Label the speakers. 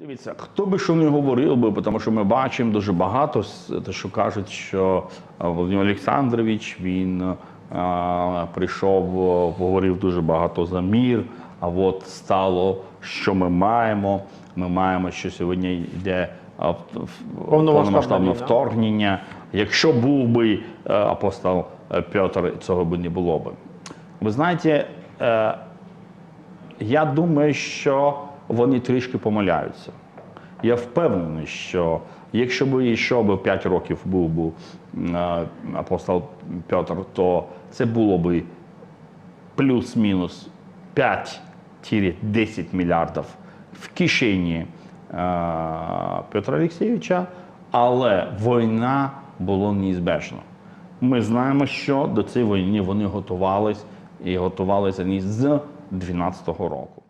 Speaker 1: Дивіться, хто би що не говорив би, тому що ми бачимо дуже багато, те, що кажуть, що е, Володимир Олександрович він е, прийшов, е, говорив дуже багато за мір. А от стало, що ми маємо. Ми маємо, що сьогодні йде повномасштабне вторгнення. Якщо був би апостол Петр, цього би не було би. Ви знаєте, я думаю, що вони трішки помиляються. Я впевнений, що якщо б б 5 років був би е, апостол Петр, то це було б плюс-мінус 5-10 мільярдів в кишені е, Петра Олексійовича, але війна була неізбежна. Ми знаємо, що до цієї війни вони готувались і готувалися з 12-го року.